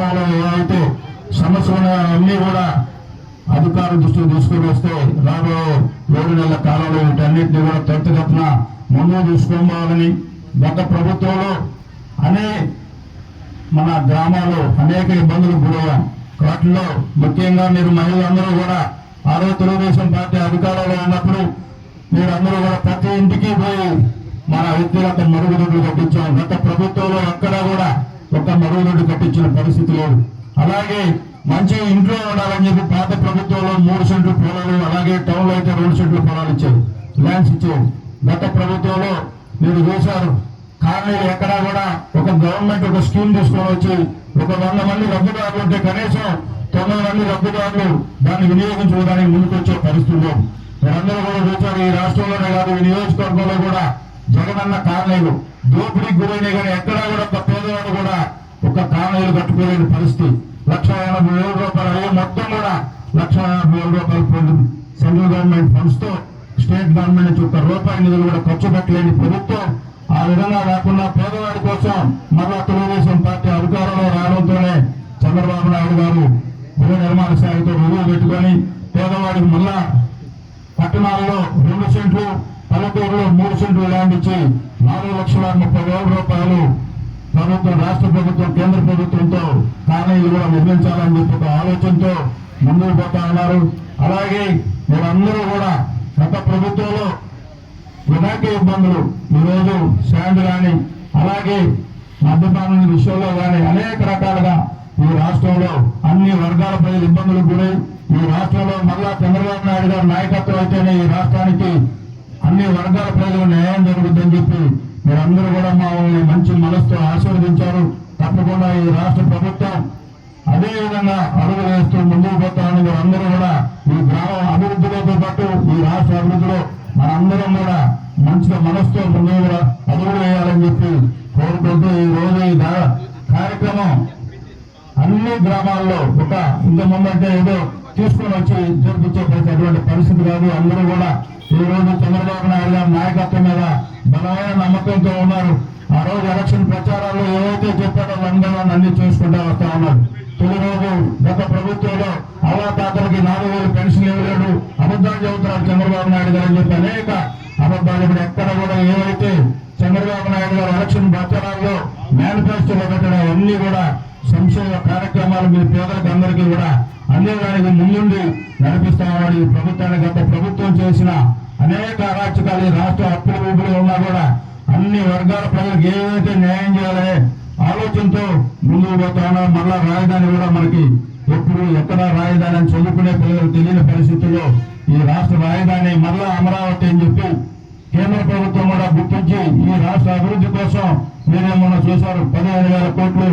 గ్రామాల్లో ఏవైతే సమస్యలు అన్నీ కూడా అధికారుల దృష్టికి తీసుకొని వస్తే రాబోయే ఏడు నెలల కాలంలో వీటన్నిటిని కూడా త్వరితగతిన ముందు తీసుకోవాలని గత ప్రభుత్వంలో అనే మన గ్రామాల్లో అనేక ఇబ్బందులు గురయ్యాం వాటిలో ముఖ్యంగా మీరు మహిళలందరూ కూడా ఆ రోజు తెలుగుదేశం పార్టీ అధికారంలో ఉన్నప్పుడు మీరందరూ కూడా ప్రతి ఇంటికి పోయి మన వ్యక్తిగత మరుగుదొడ్లు కట్టించాం. గత ప్రభుత్వంలో అక్కడ కూడా ఒక మరుగుదొడ్డు కట్టించిన పరిస్థితి లేదు అలాగే మంచి ఇంట్లో ఉండాలని చెప్పి పాత ప్రభుత్వంలో మూడు సెంట్లు పొలాలు అలాగే టౌన్లో అయితే రెండు సెంట్లు పొలాలు ఇచ్చారు. ల్యాండ్స్ ఇచ్చారు. గత ప్రభుత్వంలో మీరు చూశారు. కాలనీలు ఎక్కడా కూడా ఒక గవర్నమెంట్ ఒక స్కీమ్ తీసుకొని వచ్చి ఒక వంద మంది లబ్ధిదారులు ఉంటే కనీసం తొమ్మిది మంది లబ్ధిదారులు దాన్ని వినియోగించుకోవడానికి ముందుకొచ్చే పరిస్థితుల్లో మీరందరూ కూడా చూశారు ఈ రాష్ట్రంలోనే కాదు ఈ నియోజకవర్గంలో కూడా జగనన్న కాలనీలు దోపిడీకి గురైన కానీ ఎక్కడా కూడా ఒక పేదవాడు కూడా ఒక కాలనీలు కట్టుకోలేని పరిస్థితి. లక్ష ఎనభై వేల రూపాయలు అయ్యే మొత్తం కూడా లక్ష యాభై వేల రూపాయలు పొంది సెంట్రల్ గవర్నమెంట్ ఫండ్స్తో స్టేట్ గవర్నమెంట్ నుంచి ఒక రూపాయి నిధులు కూడా ఖర్చు పెట్టలేని ప్రభుత్వం. ఆ విధంగా కాకుండా పేదవాడి కోసం మరలా తెలుగుదేశం పార్టీ అధికారంలో రావడంతోనే చంద్రబాబు నాయుడు గారు గృహ నిర్మాణ శాఖతో రుజువు పెట్టుకొని పేదవాడికి మళ్ళా పట్టణాల్లో రెండు సెంట్లు పల్లెటూరులో మూడు సెంట్లు ల్యాండ్ ఇచ్చి నాలుగు లక్షల ముప్పై వేల రూపాయలు ప్రభుత్వం రాష్ట్ర ప్రభుత్వం కేంద్ర ప్రభుత్వంతో కాలేజీలు కూడా నిర్మించాలని చెప్పి ఒక ఆలోచనతో ముందుకు పోతా ఉన్నారు. అలాగే మీరందరూ కూడా గత ప్రభుత్వంలో అనేక ఇబ్బందులు ఈరోజు శాండ్ కానీ అలాగే మద్యపానం విషయంలో కానీ అనేక రకాలుగా ఈ రాష్ట్రంలో అన్ని వర్గాల ప్రజలు ఇబ్బందులు గురై ఈ రాష్ట్రంలో మళ్ళా చంద్రబాబు నాయుడు గారు నాయకత్వం అయితేనే ఈ రాష్ట్రానికి అన్ని వర్గాల ప్రజలు న్యాయం జరుగుతుందని చెప్పి అందరూ కూడా మమ్మల్ని మంచి మనస్తో ఆశీర్వదించారు. తప్పకుండా ఈ రాష్ట్ర ప్రభుత్వం అదే విధంగా అడుగులు వేస్తూ ముందుకు పోతామని మీరందరూ కూడా ఈ గ్రామం అభివృద్ధితో పాటు ఈ రాష్ట్ర అభివృద్ధిలో మనందరం కూడా మంచిగా మనస్తో ముందుకు కూడా అడుగులు వేయాలని చెప్పి కోరుకుంటూ ఈ రోజు ఈ దా- కార్యక్రమం అన్ని గ్రామాల్లో ఒక ఇంత ముందంటే ఏదో తీసుకొని వచ్చి జరిపించేటువంటి పరిస్థితి కాదు. అందరూ కూడా ఈ రోజు చంద్రబాబు నాయుడు గారి నాయకత్వం మీద బలమైన నమ్మకంతో ఉన్నారు. ఆ రోజు ఎలక్షన్ ప్రచారాల్లో ఏవైతే చెప్పారో అందరూ అన్ని చూసుకుంటూ వస్తా ఉన్నారు. తొలి రోజు గత ప్రభుత్వంలో అవాతాతలకి నాలుగు వేలు పెన్షన్ ఇవ్వలేడు అబద్ధాలు చెబుతున్నారు చంద్రబాబు నాయుడు గారు అని చెప్పి అనేక అబద్ధాలు ఇప్పుడు ఎక్కడ కూడా ఏవైతే చంద్రబాబు నాయుడు గారు ఎలక్షన్ ప్రచారాల్లో మేనిఫెస్టోలో పెట్టడం అన్ని కూడా సంక్షేమ కార్యక్రమాలు మీ పేదలకు అందరికీ కూడా అందేదానికి ముందుండి నడిపిస్తామని ఈ ప్రభుత్వానికి గత ప్రభుత్వం చేసిన అనేక అరాచకాలు ఈ రాష్ట్ర అప్పుల ఊపిలో ఉన్నా కూడా అన్ని వర్గాల ప్రజలకు ఏదైతే న్యాయం చేయాలనే ఆలోచనతో ముందుకు పోతామో మళ్ళా రాజధాని కూడా మనకి ఎప్పుడు ఎక్కడ రాజధాని అని చదువుకునే పిల్లలు తెలియని పరిస్థితుల్లో ఈ రాష్ట్ర రాజధాని మళ్ళా అమరావతి అని చెప్పి కేంద్ర ప్రభుత్వం కూడా గుర్తించి ఈ రాష్ట్ర అభివృద్ధి కోసం మీరేమన్నా చూశారు. పదిహేను వేల కోట్లు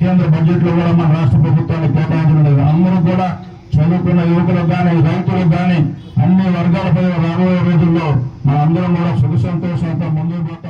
కేంద్ర బడ్జెట్లో కూడా మన రాష్ట్ర ప్రభుత్వానికి కేటాయించడం లేదు. అందరూ కూడా చదువుకున్న యువకులకు కానీ రైతులకు కానీ అన్ని వర్గాల ప్రజలు రాబోయే రోజుల్లో మనందరం కూడా సుఖ సంతోషంతో ముందుకు పోతాం.